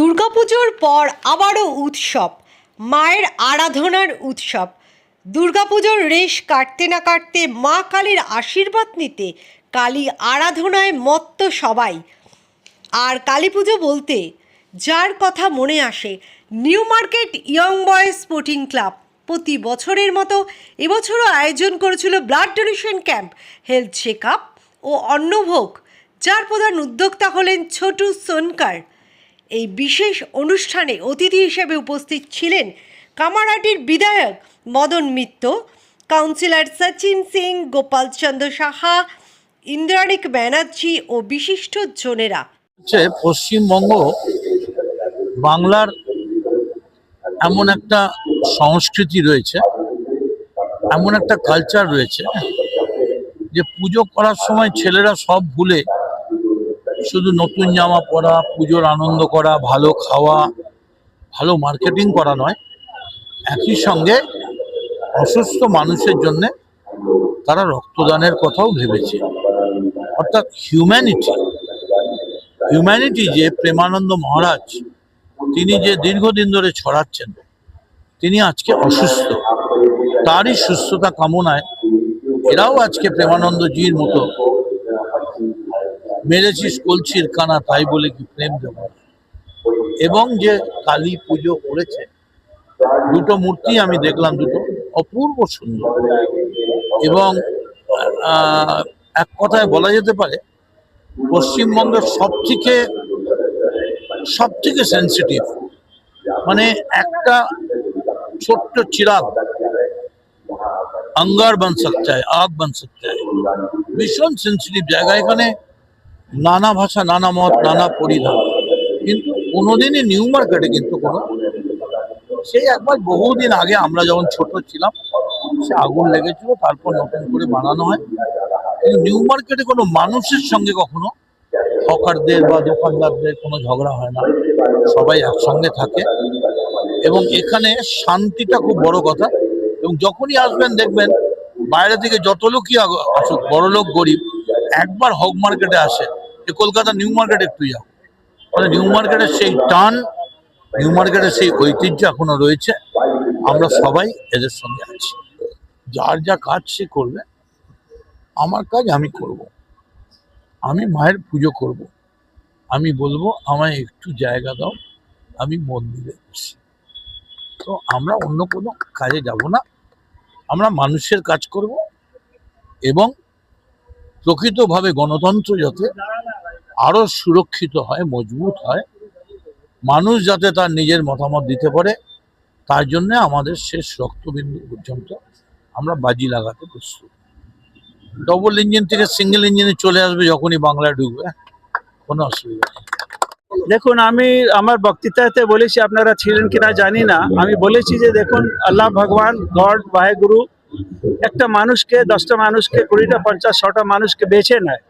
দুর্গাপুজোর পর আবারও উৎসব, মায়ের আরাধনার উৎসব। দুর্গাপুজোর রেশ কাটতে না কাটতে মা কালীর আশীর্বাদ নিতে কালী আরাধনায় মত্ত সবাই। আর কালী পুজো বলতে যার কথা মনে আসে, new market young boys sporting club. প্রতি বছরের মতো এবছরও আয়োজন করেছিল blood donation camp, health check ও অন্নভোগ, যার প্রধান উদ্যোক্তা হলেন ছোটু সোনকার। এই বিশেষ অনুষ্ঠানে অতিথি হিসেবে উপস্থিত ছিলেন কামারহাটির বিধায়ক মদন মিত্র কাউন্সিলর সচিন সিং, গোপাল চন্দ্র সাহা, ইন্দ্রাণিক ব্যানার্জি ও বিশিষ্ট জনেরা। পশ্চিমবঙ্গ বাংলার এমন একটা সংস্কৃতি রয়েছে, এমন একটা কালচার রয়েছে, যে পুজো করার সময় ছেলেরা সব ভুলে শুধু নতুন জামা পরা, পুজোর আনন্দ করা, ভালো খাওয়া, ভালো মার্কেটিং করা নয়, একই সঙ্গে অসুস্থ মানুষের জন্য তারা রক্তদানের কথাও ভেবেছে। অর্থাৎ হিউম্যানিটি হিউম্যানিটি যে প্রেমানন্দ মহারাজ, তিনি যে দীর্ঘদিন ধরে ছড়াচ্ছেন, তিনি আজকে অসুস্থ। তারই সুস্থতা কামনায় এরাও আজকে প্রেমানন্দজির মতো মেরেছিস কলছির কানা তাই বলে কি প্রেম দেব না? এবং যে কালী পুজো করেছে দুটো মূর্তি আমি দেখলাম দুটো অপূর্ব সুন্দর এবং আহ, এক কথায় বলা যেতে পারে পশ্চিমবঙ্গের সব থেকে সব থেকে সেন্সিটিভ মানে একটা ছোট্ট চিরাগ अंगार बन सकता है आग बन सकता है ভীষণ সেন্সিটিভ জায়গা এখানে নানা ভাষা, নানা মত, নানা পরিধান। কিন্তু কোনোদিনই নিউ মার্কেটে কিন্তু কোনো সেই একবার বহুদিন আগে আমরা যখন ছোট ছিলাম, সে আগুন লেগেছিল, তারপর নতুন করে বানানো হয়। নিউ মার্কেটে কোনো মানুষের সঙ্গে কখনো হকারদের বা দোকানদারদের কোনো ঝগড়া হয় না। সবাই একসঙ্গে থাকে। এবং এখানে শান্তিটা খুব বড় কথা। এবং যখনই আসবেন, দেখবেন বাইরে থেকে যত লোকই আসুক বড় লোক গরিব, একবার হক মার্কেটে আসে। যে কলকাতা নিউ মার্কেট একটু যাও। মানে নিউ মার্কেটের সেই টান, নিউ মার্কেটের সেই ঐতিহ্য এখনও রয়েছে। আমরা সবাই এদের সঙ্গে আছি। যার যা কাজ সে করবে। আমার কাজ আমি করব। আমি মায়ের পুজো করব। আমি বলব, আমায় একটু জায়গা দাও। আমি মন্দিরে বসি। তো আমরা অন্য কোনো কাজে যাব না। আমরা মানুষের কাজ করব এবং প্রকৃতভাবে গণতন্ত্র যাতে আরও সুরক্ষিত হয়, মজবুত হয়। মানুষ যাতে তার নিজের মতামত দিতে পারে, তার জন্য আমাদের শেষ রক্তবিন্দু পর্যন্ত আমরা বাজি লাগাতে প্রস্তুত। ডবল ইঞ্জিন থেকে সিঙ্গেল ইঞ্জিনে চলে আসবে যখনই বাংলায় ঢুকবে, কোনো অসুবিধা নেই। দেখুন, আমি আমার বক্তৃতাতে বলেছি আপনারা ছিলেন কিনা জানি না। আমি বলেছি যে দেখুন, আল্লাহ ভগবান, গড, বাহেগুরু, একটা মানুষকে, দশটা মানুষকে, কুড়িটা, পঞ্চাশ, ছটা মানুষকে বেছে নেয়।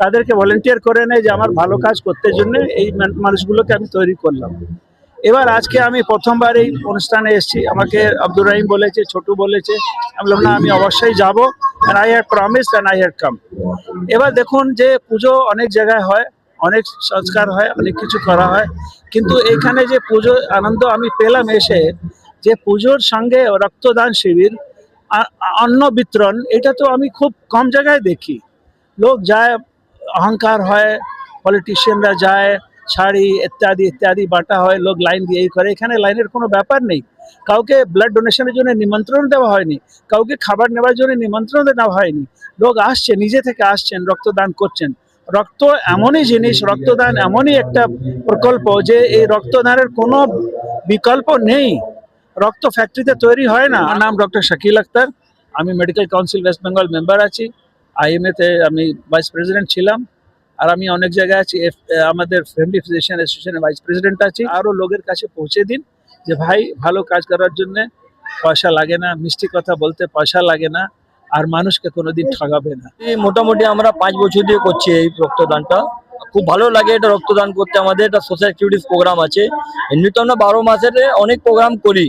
তাদেরকে ভলেন্টিয়ার করে নেয় যে আমার ভালো কাজ করতে জন্য এই মানুষগুলোকে আমি তৈরি করলাম। এবার আজকে আমি প্রথমবার এই অনুষ্ঠানে এসেছি। আমাকে আব্দুর রহিম বলেছে, ছোটু বলেছে। আমি বললাম, না, আমি অবশ্যই যাব। And I had promise and I had come এবার দেখুন যে পুজো অনেক জায়গায় হয়, অনেক সংস্কার হয়, অনেক কিছু করা হয়। কিন্তু এখানে যে পুজো আনন্দ আমি পেলাম এসে, যে পুজোর সঙ্গে রক্তদান শিবির অন্ন বিতরণ, এটা তো আমি খুব কম জায়গায় দেখি। লোক যায় অহংকার হয় পলিটিশিয়ানরা যায়, শাড়ি ইত্যাদি ইত্যাদি, বাটা হয়, লোক লাইন দিয়ে এই করে। এখানে লাইনের কোনো ব্যাপার নেই। কাউকে ব্লাড ডোনেশনের জন্য নিমন্ত্রণ দেওয়া হয়নি। কাউকে খাবার নেওয়ার জন্য নিমন্ত্রণ দেওয়া হয়নি। লোক আসছে, নিজে থেকে আসছেন, রক্তদান করছেন। রক্ত এমনই জিনিস, রক্তদান এমনই একটা প্রকল্প যে এই রক্তদানের কোনো বিকল্প নেই। রক্ত ফ্যাক্টরিতে তৈরি হয় না। আমার নাম ডক্টর শাকিল আক্তার। আমি medical council West Bengal member আছি। আইএমএ তে আমি ভাইস প্রেসিডেন্ট ছিলাম, আর আমি অনেক জায়গায় আছি আমাদের ফ্যামিলি ফিজিশিয়ান অ্যাসোসিয়েশনের ভাইস প্রেসিডেন্ট আছি। আরও লোকের কাছে পৌঁছে দিন যে, ভাই, ভালো কাজ করার জন্যে পয়সা লাগে না, মিষ্টি কথা বলতে পয়সা লাগে না, আর মানুষকে কোনোদিন ঠগাবে না। মোটামুটি আমরা পাঁচ বছর দিয়ে করছি এই রক্তদানটা। খুব ভালো লাগে এটা রক্তদান করতে। আমাদের একটা সোশ্যাল অ্যাক্টিভিটিস প্রোগ্রাম আছে। এমনি তো আমরা বারো মাসের অনেক প্রোগ্রাম করি।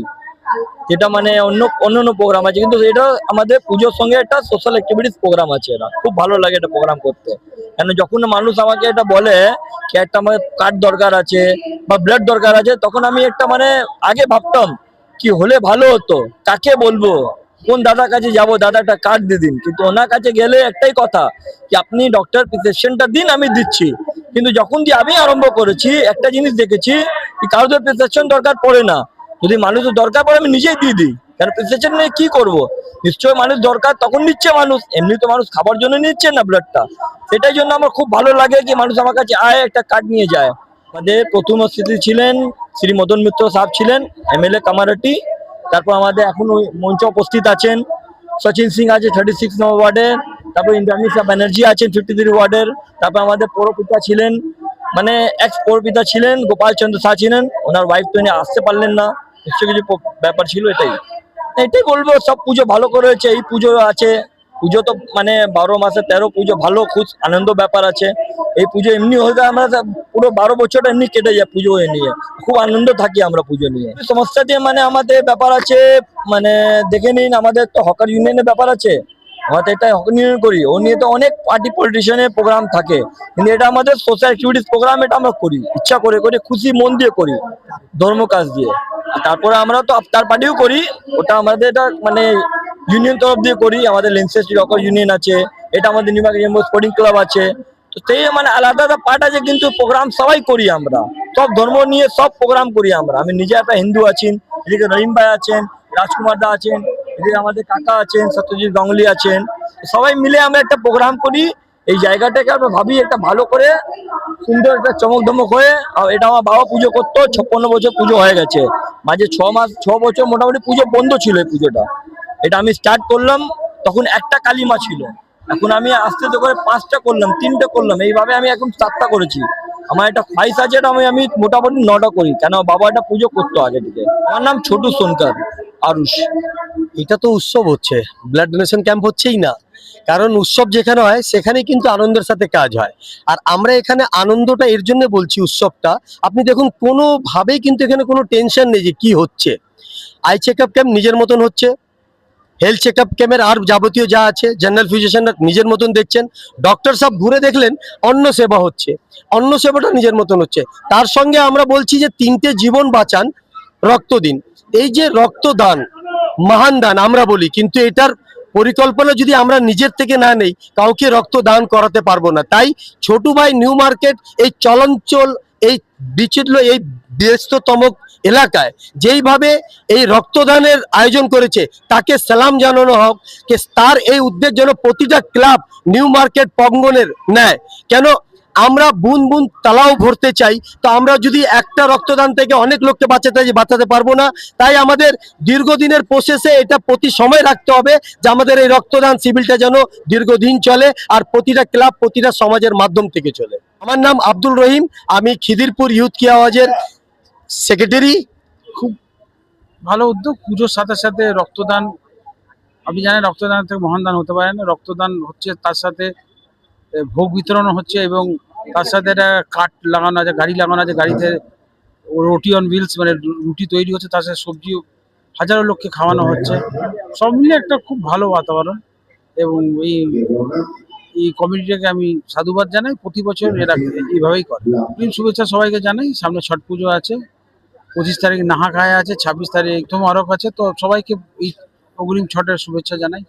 যেটা মানে অন্য অন্য অন্য প্রোগ্রাম আছে, কিন্তু এটা আমাদের পুজোর সঙ্গে একটা সোশ্যাল অ্যাক্টিভিটিস প্রোগ্রাম আছে এটা। খুব ভালো লাগে এটা প্রোগ্রাম করতে। কেন যখন মানুষ আমাকে এটা বলে কি একটা আমার কার্ড দরকার আছে বা ব্লাড দরকার আছে, তখন আমি একটা মানে আগে ভাবতাম কি হলে ভালো হতো, কাকে বলব? কোন দাদার কাছে যাব? দাদা একটা কার্ড দিয়ে দিন। কিন্তু ওনার কাছে গেলে একটাই কথা যে আপনি ডক্টর প্রেসক্রিপশনটা দিন, আমি দিচ্ছি। কিন্তু যখন দিয়ে আমি আরম্ভ করেছি, একটা জিনিস দেখেছি কারোর প্রেসক্রিপশন দরকার পড়ে না। যদি মানুষের দরকার পড়ে আমি নিজেই দিয়ে দিই। কারণ প্রেসক্রিপশন নিয়ে কি করব? নিশ্চয়ই মানুষ দরকার, তখন নিচ্ছে মানুষ। এমনি তো মানুষ খাবার জন্য নিচ্ছে না ব্লাডটা সেটাই জন্য আমার খুব ভালো লাগে কি মানুষ আমার কাছে আয়, একটা কার্ড নিয়ে যায়। আমাদের প্রথম অতিথি ছিলেন শ্রী মদন মিত্র সাহেব ছিলেন এমএলএ কামারাটি তারপর আমাদের এখন ওই মঞ্চে উপস্থিত আছেন সচিন সিং আছে থার্টি সিক্স নম্বর ওয়ার্ডের তারপর ইন্দ্রামিশা ব্যানার্জি আছেন ফিফটি থ্রি ওয়ার্ডের। তারপর আমাদের পৌরপিতা ছিলেন মানে এক্স পৌরপিতা ছিলেন, গোপাল চন্দ্র শাহ ছিলেন। ওনার ওয়াইফ তো উনি আসতে পারলেন না। নিশ্চয় কিছু ব্যাপার ছিল এটাই। এটাই বলব, সব পুজো ভালো করেছে, এই পুজো আছে। পুজো তো মানে বারো মাসে তেরো পুজো, ভালো, খুব আনন্দ ব্যাপার আছে। এই পুজো এমনি হয়ে আমরা পুরো বারো বছরটা এমনি কেটে যায় পুজো নিয়ে। খুব আনন্দ থাকি আমরা পুজো নিয়ে। সমস্যা দিয়ে মানে আমাদের ব্যাপার আছে মানে দেখে নিন, আমাদের তো হকার ইউনিয়নের ব্যাপার আছে। আমরা তো এটা ইউনিয়ন করি। ও নিয়ে তো অনেক পার্টি পলিটিশিয়ানের প্রোগ্রাম থাকে। কিন্তু এটা আমাদের সোশ্যাল অ্যাক্টিভিটিস প্রোগ্রাম এটা আমরা করি। ইচ্ছা করে করি, খুশি মন দিয়ে করি ধর্ম কাজ দিয়ে। তারপরে আমরা তো আফতার পার্টিও করি। ওটা আমাদের এটা মানে ইউনিয়ন তরফ দিয়ে করি। আমাদের লেন্সেস রকার ইউনিয়ন আছে। এটা আমাদের নিমাক স্পোর্টিং ক্লাব আছে। তো সেই মানে আলাদা আলাদা পার্ট আছে কিন্তু প্রোগ্রাম সবাই করি আমরা। সব ধর্ম নিয়ে সব প্রোগ্রাম করি আমরা। আমি নিজে একটা হিন্দু আছেন, এদিকে রহিম ভাই আছেন, রাজকুমার দা আছেন। এদিকে আমাদের কাকা আছেন, সত্যজিৎ গাঙ্গুলি আছেন, সবাই মিলে আমরা একটা প্রোগ্রাম করি। এই জায়গাটাকে আমরা ভাবি একটা ভালো করে সুন্দর একটা চমক ধমক হয়ে এটা আমার বাবা পুজো করতো, ছপ্পন্ন বছর পুজো হয়ে গেছে। মাঝে ছ মাস, ছ বছর মোটামুটি পুজো বন্ধ ছিল এই পুজোটা। এটা আমি স্টার্ট করলাম, তখন একটা কালিমা ছিল। এখন আমি আস্তে আস্তে করে পাঁচটা করলাম, তিনটে করলাম, এইভাবে আমি এখন সাতটা করেছি। আমার একটা ফাইস আছে, এটা আমি আমি মোটামুটি নটা করি। কেন? বাবা এটা পুজো করতো আগে থেকে। আমার নাম ছোটু সোনকার, আরুষ। এটা তো উৎসব হচ্ছে। ব্লাড ডোনেশন ক্যাম্প হচ্ছেই না। কারণ উৎসব যেখানে হয় সেখানে কিন্তু আনন্দের সাথে কাজ হয়। আর আমরা এখানে আনন্দটা এর জন্য বলছি উৎসবটা। আপনি দেখুন, কোনোভাবেই কিন্তু এখানে কোনো টেনশন নেই যে কি হচ্ছে। আই চেক আপ ক্যাম্প নিজের মতন হচ্ছে। হেলথ চেক আপ ক্যাম্পের আর যাবতীয় যা আছে জেনারেল ফিজিশিয়ান নিজের মতন দেখছেন। ডক্টর সব ঘুরে দেখলেন, অন্ন সেবা হচ্ছে। অন্ন সেবাটা নিজের মতন হচ্ছে। তার সঙ্গে আমরা বলছি যে তিনটে জীবন বাঁচান রক্ত দিন এই যে রক্তদান মহান দান, আমরা বলি। কিন্তু এটার পরিকল্পনা যদি আমরা নিজের থেকে না নেই, কাউকে রক্ত দান করাতে পারব না। তাই ছোট ভাই নিউ মার্কেট এই চলঞ্চল এই বিচিত্র, এই ব্যস্ততম এলাকায় যেইভাবে এই রক্তদানের আয়োজন করেছে, তাকে সালাম জানানো হোক তার এই উদ্যোগ যেন প্রতিটা ক্লাব নিউ মার্কেট পঙ্গনের নেয়। কেন আমরা বুন বুন তালাও ভরতে চাই, তো আমরা যদি একটা রক্তদান থেকে অনেক লোককে বাঁচাতে বাঁচাতে পারব না, তাই আমাদের দীর্ঘদিনের প্রসেসে এটা প্রতি সময় রাখতে হবে যে আমাদের এই রক্তদান শিবিরটা যেন দীর্ঘদিন চলে আর প্রতিটা ক্লাব, প্রতিটা সমাজের মাধ্যম থেকে চলে। আমার নাম আব্দুল রহিম, আমি খিদিরপুর ইউথ কি আওয়াজের সেক্রেটারি খুব ভালো উদ্যোগ, পুজোর সাথে সাথে রক্তদান, আপনি জানেন রক্তদান থেকে মহান দান হতে পারে না, রক্তদান হচ্ছে তার সাথে ভোগ বিতরণ হচ্ছে এবং তার সাথে একটা কাঠ লাগানো আছে, গাড়ি লাগানো আছে, গাড়িতে রুটি অন হুইলস মানে রুটি তৈরি হচ্ছে, তার সাথে সবজি হাজারো লোককে খাওয়ানো হচ্ছে। সব মিলে একটা খুব ভালো বাতাবরণ এবং এই এই কমিটিটাকে আমি সাধুবাদ জানাই, প্রতি বছর এরা এইভাবেই করে। শুভেচ্ছা সবাইকে জানাই, সামনে ছট পুজো আছে, পঁচিশ তারিখ নাহা খায় আছে, ছাব্বিশ তারিখ আরক আছে, তো সবাইকে এই অগ্রিম ছটের শুভেচ্ছা জানাই।